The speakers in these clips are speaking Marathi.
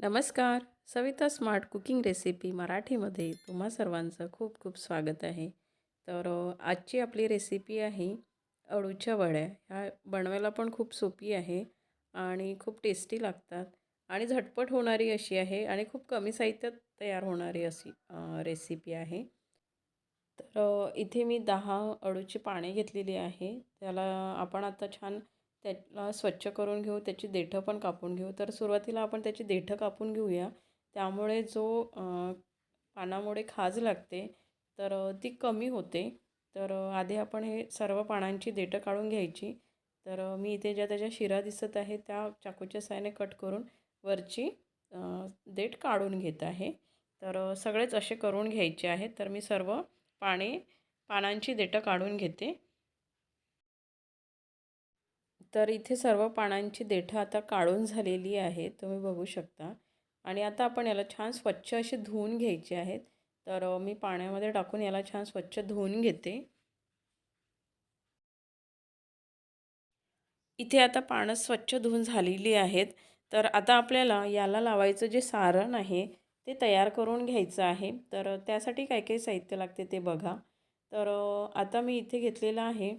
नमस्कार. सविता स्मार्ट कुकिंग रेसिपी मराठीमध्ये तुम्हा सर्वांचं खूप खूप स्वागत आहे. तर आजची आपली रेसिपी आहे अळूच्या वड्या. ह्या बनवायला पण खूप सोपी आहे आणि खूप टेस्टी लागतात आणि झटपट होणारी अशी आहे आणि खूप कमी साहित्यात तयार होणारी अशी रेसिपी आहे. तर इथे मी दहा अळूची पाने घेतलेली आहे. त्याला आपण आता छान त्याला स्वच्छ करून घेऊ त्याची देठं पण कापून घेऊ. तर सुरुवातीला आपण त्याची देठं कापून घेऊया. त्यामुळे जो पानामुळे खाज लागते तर ती कमी होते. तर आधी आपण हे सर्व पानांची देठं काढून घ्यायची. तर मी इथे ज्या त्याच्या शिरा दिसत आहे त्या चाकूच्या साहाय्याने कट करून वरची देठ काढून घेत आहे. तर सगळेच असे करून घ्यायचे आहेत. तर मी सर्व पाने पानांची देठं काढून घेते. तर इथे सर्व पानांची देठं आता काढून झालेली आहेत तुम्ही बघू शकता. आणि आता आपण याला छान स्वच्छ असे धुवून घ्यायचे आहेत. तर मी पाण्यामध्ये टाकून याला छान स्वच्छ धुवून घेते. इथे आता पानं स्वच्छ धुवून झालेली आहेत. तर आता आपल्याला याला लावायचं जे सारण आहे ते तयार करून घ्यायचं आहे. तर त्यासाठी काय काय साहित्य लागते ते बघा. तर आता मी इथे घेतलेलं आहे.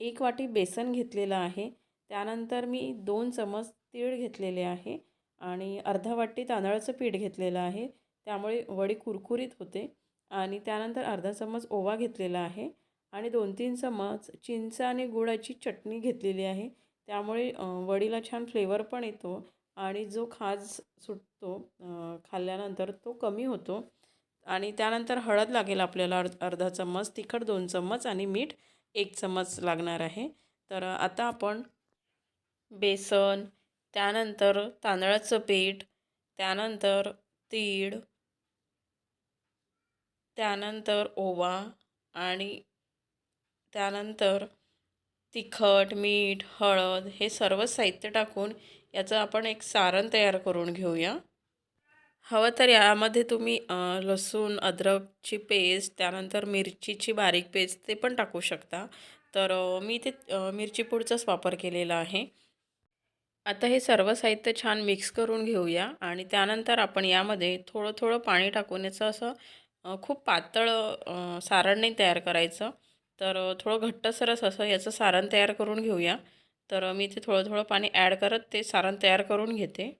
एक वाटी बेसन घेतलेलं आहे. त्यानंतर मी दोन चमच तीळ घेतलेले आहे आणि अर्धा वाटी तांदळाचं पीठ घेतलेलं आहे. त्यामुळे वडी कुरकुरीत होते. आणि त्यानंतर अर्धा चमच ओवा घेतलेला आहे आणि दोन तीन चमच चिंच आणि गुळाची चटणी घेतलेली आहे. त्यामुळे वडीला छान फ्लेवर पण येतो आणि जो खाज सुटतो खाल्ल्यानंतर तो कमी होतो. आणि त्यानंतर हळद लागेल आपल्याला अर् अर्धा चम्मच तिखट दोन चम्मच आणि मीठ एक चम्मच लागणार आहे. तर आता आपण बेसन त्यानंतर तांदळाचं पीठ त्यानंतर तीळ त्यानंतर ओवा आणि त्यानंतर तिखट मीठ हळद हे सर्व साहित्य टाकून याचं आपण एक सारण तयार करून घेऊया. हवं तर यामध्ये तुम्ही लसूण अद्रकची पेस्ट त्यानंतर मिरचीची बारीक पेस्ट ते पण टाकू शकता. तर मी ते मिरची पूडचाच वापर केलेला आहे. आता हे सर्व साहित्य छान मिक्स करून घेऊया आणि त्यानंतर आपण यामध्ये थोडं थोडं पाणी टाकून याचं असं खूप पातळ सारण नाही तयार करायचं. तर थोडं घट्टसरस असं याचं सारण तयार करून घेऊया. तर मी इथे थोडं थोडं पाणी ॲड करत ते सारण तयार करून घेते.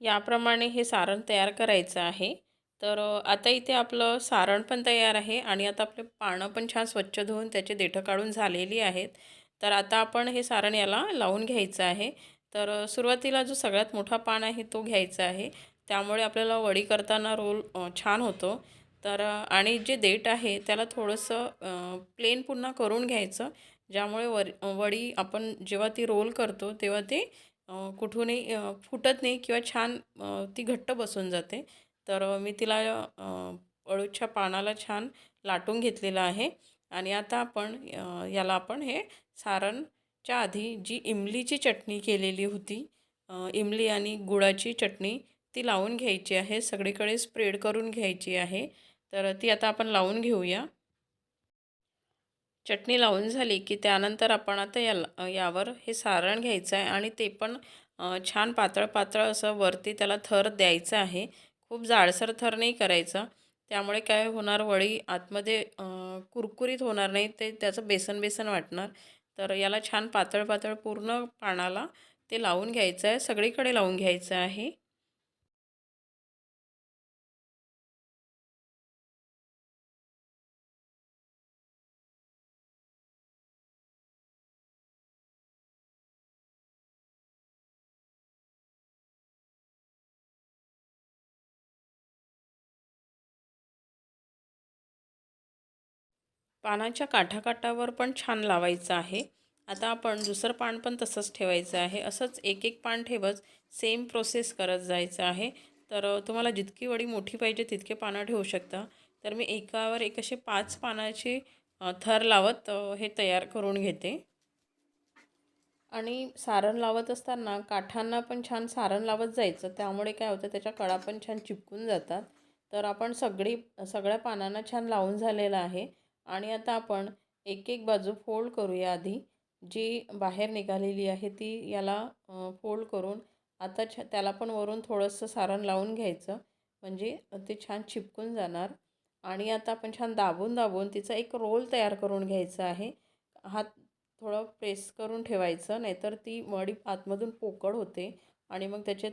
याप्रमाणे हे सारण तयार करायचं आहे. तर आता इथे आपलं सारण पण तयार आहे आणि आता आपले पानं पण छान स्वच्छ धुवून त्याचे देठं काढून झालेली आहेत. तर आता आपण हे सारण याला लावून घ्यायचं आहे. तर सुरुवातीला जो सगळ्यात मोठा पान आहे तो घ्यायचा आहे. त्यामुळे आपल्याला वडी करताना रोल छान होतो. तर आणि जे देठ आहे त्याला थोडंसं प्लेन पुन्हा करून घ्यायचं. ज्यामुळे वर वडी आपण जेव्हा ती रोल करतो तेव्हा ते कुठूनही फुटत नाही किंवा छान ती घट्ट बसून जाते. तर मी तिला अळूच्या पानाला छान लाटून घेतलेलं आहे आणि आता आपण याला आपण हे सारणच्या आधी जी इमलीची चटणी केलेली होती इमली आणि गुळाची चटणी ती लावून घ्यायची आहे सगळीकडे स्प्रेड करून घ्यायची आहे. तर ती आता आपण लावून घेऊया. चटणी लावून झाली की त्यानंतर आपण आता या यावर हे सारण घ्यायचं आहे आणि ते पण छान पातळ पातळ असं वरती त्याला थर द्यायचं आहे. खूप जाडसर थर नाही करायचं. त्यामुळे काय होणार वडी आतमध्ये कुरकुरीत होणार नाही ते त्याचं बेसन बेसन वाटणार. तर याला छान पातळ पातळ पूर्ण पानाला ते लावून घ्यायचं आहे सगळीकडे लावून घ्यायचं आहे. पानाच्या काठाकाठावर पण छान लावायचं आहे. आता आपण दुसरं पान पण तसंच ठेवायचं आहे. असंच एक एक पान ठेवत सेम प्रोसेस करत जायचं आहे. तर तुम्हाला जितकी वडी मोठी पाहिजे तितके पानं ठेवू शकता. तर मी एकावर एक असे पाच पानाचे थर लावत हे तयार करून घेते. आणि सारण लावत असताना काठांना पण छान सारण लावत जायचं. त्यामुळे काय होतं त्याच्या कडा पण छान चिपकून जातात. तर आपण सगळी सगळ्या पानांना छान लावून झालेलं आहे. आणि आता आपण एक एक बाजू फोल्ड करूया आधी. जी बाहेर निघालेली आहे ती याला फोल्ड करून आता छ त्याला पण वरून थोडंसं सारण लावून घ्यायचं. म्हणजे ते छान चिपकून जाणार. आणि आता आपण छान दाबून दाबून तिचा एक रोल तयार करून घ्यायचा आहे. हात थोडं प्रेस करून ठेवायचं नाहीतर ती मडी आतमधून पोकळ होते आणि मग त्याचे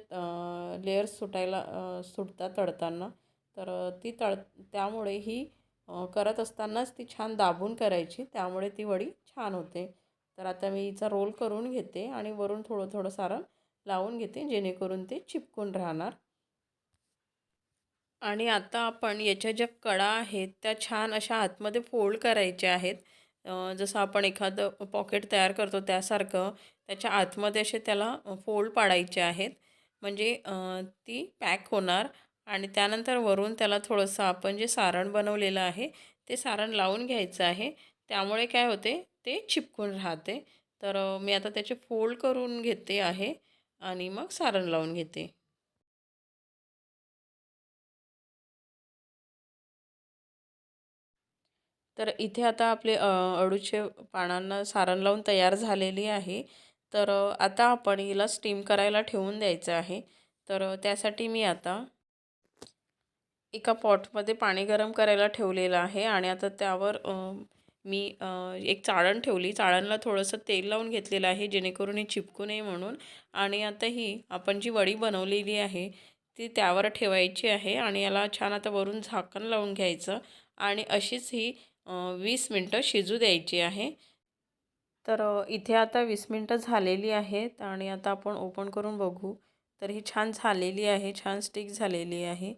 लेअर्स सुटायला सुटतात तळताना. तर ती तळ त्यामुळे ही करत असतानाच ती छान दाबून करायची त्यामुळे ती वडी छान होते. तर आता मी हिचा रोल करून घेते आणि वरून थोडं थोडं सारण लावून घेते जेणेकरून ते चिपकून राहणार. आणि आता आपण याच्या ज्या कडा आहेत त्या छान अशा आतमध्ये फोल्ड करायच्या आहेत. जसं आपण एखादं पॉकेट तयार करतो त्यासारखं त्याच्या आतमध्ये असे त्याला फोल्ड पाडायचे आहेत. म्हणजे ती पॅक होणार आणि त्यानंतर वरून त्याला थोडंसं आपण जे सारण बनवलेलं आहे ते सारण लावून घ्यायचं आहे. त्यामुळे काय होते ते चिपकून राहते. तर मी आता त्याचे फोल्ड करून घेते आहे आणि मग सारण लावून घेते. तर इथे आता आपले अळूचे पानांना सारण लावून तयार झालेली आहे. तर आता आपण हिला स्टीम करायला ठेवून द्यायचं आहे. तर त्यासाठी मी आता एका पॉटमध्ये पाणी गरम करायला ठेवलेलं आहे आणि आता त्यावर मी एक चाळण ठेवली. चाळणला थोडंसं तेल लावून घेतलेलं आहे जेणेकरून हे चिपकू नये म्हणून. आणि आता ही आपण जी वडी बनवलेली आहे ती त्यावर ठेवायची आहे आणि याला छान आता वरून झाकण लावून घ्यायचं आणि अशीच ही वीस मिनटं शिजू द्यायची आहे. तर इथे आता वीस मिनटं झालेली आहेत आणि आता आपण ओपन करून बघू. तर ही छान झालेली आहे छान स्टिक झालेली आहे.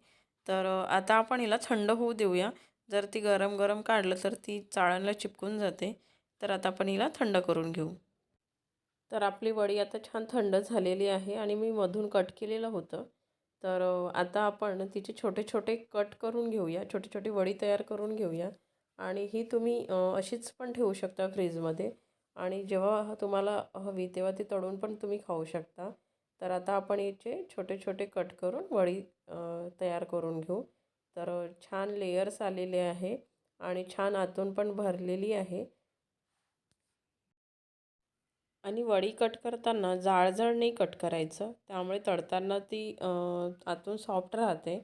तर आता आपण हिला थंड होऊ देऊया. जर ती गरम गरम काढलं तर ती चाळणला चिपकून जाते. तर आता आपण हिला थंड करून घेऊ. तर आपली वडी आता छान थंड झालेली आहे आणि मी मधून कट केलेलं होतं. तर आता आपण तिचे छोटे छोटे कट करून घेऊया. छोटी छोटी वडी तयार करून घेऊया. आणि ही तुम्ही अशीच पण ठेवू शकता फ्रीजमध्ये. आणि जेव्हा तुम्हाला हवी तेव्हा ती तळून पण तुम्ही खाऊ शकता. तर आता आपण याचे छोटे छोटे कट करून वडी तयार करून घेऊ. तर छान लेयर्स आलेले आहे आणि छान आतून पण भरलेली आहे. आणि वडी कट करताना जाळजाळ नाही कट करायचं. त्यामुळे तळताना ती आतून सॉफ्ट राहते.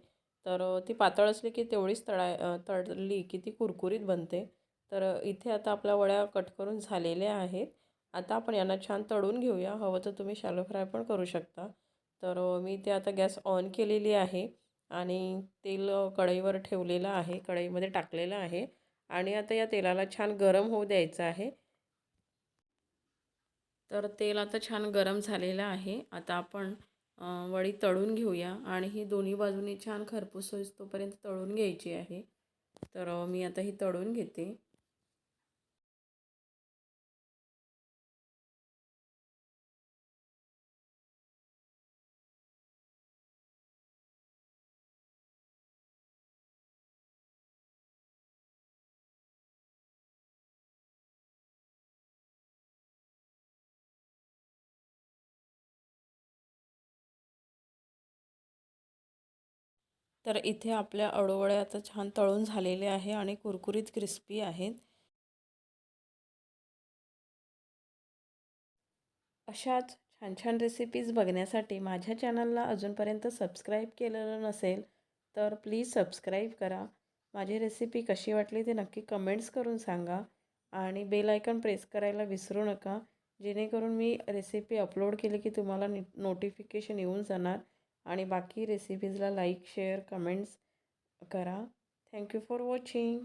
तर ती पातळ असली की तेवढीच तळा तळली की ती कुरकुरीत बनते. तर इथे आता आपल्या वड्या कट करून झालेल्या आहेत. आता आपण यांना छान तळून घेऊया. हवं तर तुम्ही शॅलो फ्राय पण करू शकता. तर मी ते आता गॅस ऑन केलेली आहे आणि तेल कढईवर ठेवलेलं आहे कढईमध्ये टाकलेलं आहे आणि आता या तेलाला छान गरम होऊ द्यायचं आहे. तर तेल आता छान गरम झालेलं आहे. आता आपण वडी तळून घेऊया आणि ही दोन्ही बाजूनी छान खरपूस होईस तोपर्यंत तळून घ्यायची आहे. तर मी आता ही तळून घेते. तर इथे आपल्या अडोवळे आता छान तळून झालेले आहे आणि कुरकुरीत क्रिस्पी आहेत. अशाच छान छान रेसिपीज बघण्यासाठी माझ्या चॅनलला अजूनपर्यंत सबस्क्राईब केलेलं नसेल तर प्लीज सबस्क्राईब करा. माझी रेसिपी कशी वाटली ते नक्की कमेंट्स करून सांगा आणि बेल आयकॉन प्रेस करायला विसरू नका. जेणेकरून मी रेसिपी अपलोड केली की तुम्हाला नोटिफिकेशन येऊन जाणार. आणि बाकी रेसिपीजला लाईक शेअर कमेंट्स करा. Thank you for watching